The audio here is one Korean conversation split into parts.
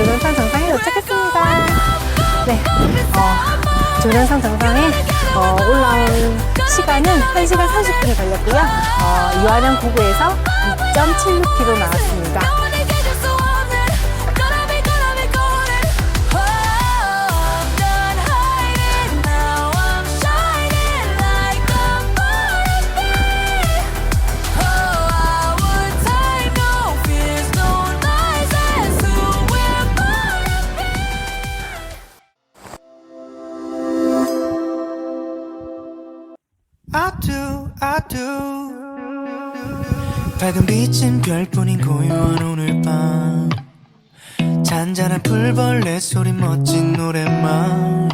조련산 정상에 도착했습니다. 네, 어, 조선산 정상에 어, 올라온 시간은 1시간 30분이 걸렸고요. 어, 유아령 고구에서 2.76km 나왔습니다. I do, I do. 밝은 빛은 별뿐인 고요한 오늘 밤. 잔잔한 풀벌레 소리 멋진 노랫말.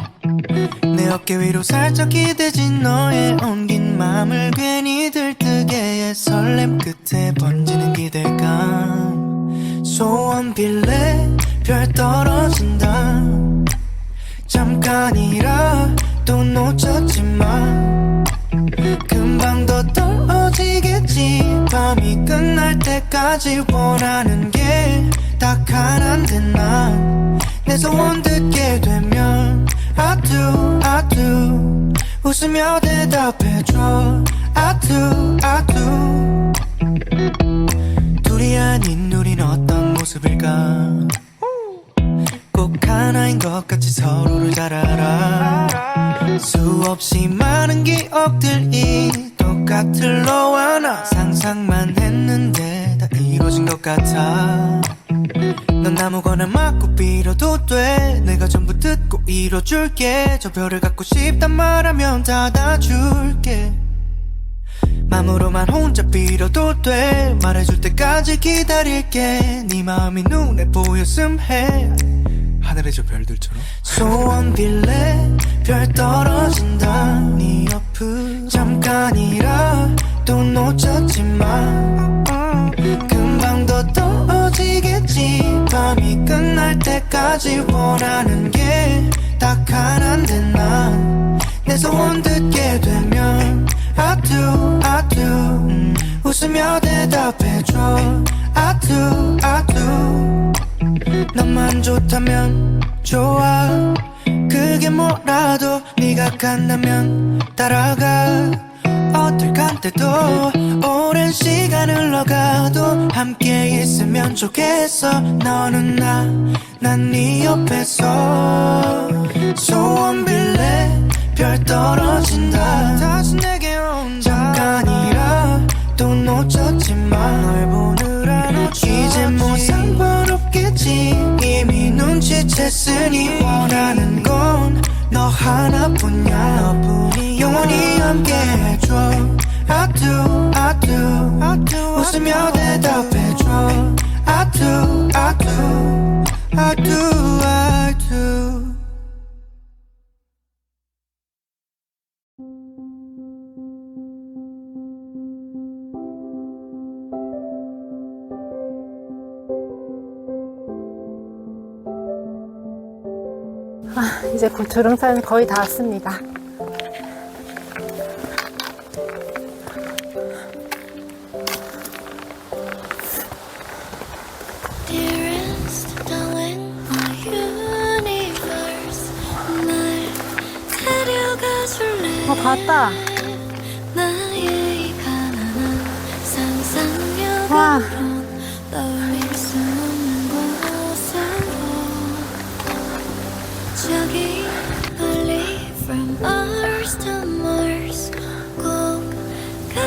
내 어깨 위로 살짝 기대진 너의 엉긴 맘을 괜히 들뜨게 해 설렘 끝에 번지는 기대감. 소원 빌래 별 떨어진다. 잠깐이라 또 놓쳤지만 끝날 때까지 원하는 게 딱 하나인데 난내 소원 듣게 되면 I do I do 웃으며 대답해줘. I do I do 둘이 아닌 우린 어떤 모습일까? 꼭 하나인 것 같이 서로를 잘 알아. 수없이 많은 기억들이 똑같을 너와 나 상상만 했는데. 다 이루어진 것 같아. 넌 아무거나 맞고 빌어도 돼. 내가 전부 듣고 이뤄줄게. 저 별을 갖고 싶단 말하면 닫아줄게. 맘으로만 혼자 빌어도 돼. 말해줄 때까지 기다릴게. 네 마음이 눈에 보였음 해. 하늘의 저 별들처럼. 소원 빌래 별 떨어진다. 네 옆을 잠깐이라 또 놓쳤지만 밤이 끝날 때까지 원하는 게 딱 하나인데 난내 소원 듣게 되면 I do I do 음, 웃으며 대답해줘. I do I do 너만 좋다면 좋아. 그게 뭐라도 네가 간다면 따라가 어떨 간때도 오랜 시간 흘러가도 함께 있으면 좋겠어. 너는 나 난 네 옆에서 소원 빌래. 별 떨어진다. 다시 내게 온 잠깐이라 또 놓쳤지만 널 보느라 놓쳤지. 이제 뭐 상관없겠지. 이미 눈치챘으니 원하는 건 너 하나뿐이야. 너뿐이 영원히 함께 해줘. I do I do I do 웃으며 대답해줘. I do I do I do I do 아, 이제 곧 조령산 거의 다 왔습니다. 어, 다 왔다. 나의 이 가난한 와.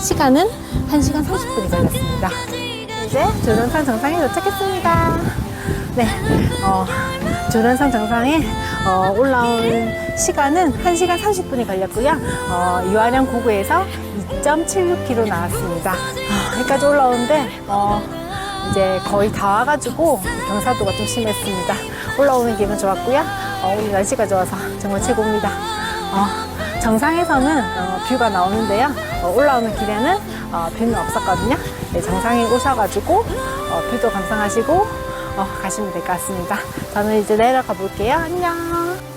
시간은 1시간 30분이 걸렸습니다. 이제 조련산 정상에 도착했습니다. 네, 어, 조련산 정상에 어, 올라온 시간은 1시간 30분이 걸렸고요. 어, 유아령 고구에서 2.76km 나왔습니다. 아, 여기까지 올라오는데 어, 이제 거의 다 와가지고 경사도가 좀 심했습니다. 올라오는 기분 좋았고요. 어, 오늘 날씨가 좋아서 정말 최고입니다. 어, 정상에서는 어, 뷰가 나오는데요. 어, 올라오는 길에는 어, 뷰는 없었거든요. 네, 정상에 오셔가지고 어, 뷰도 감상하시고 어, 가시면 될 것 같습니다. 저는 이제 내려가 볼게요. 안녕.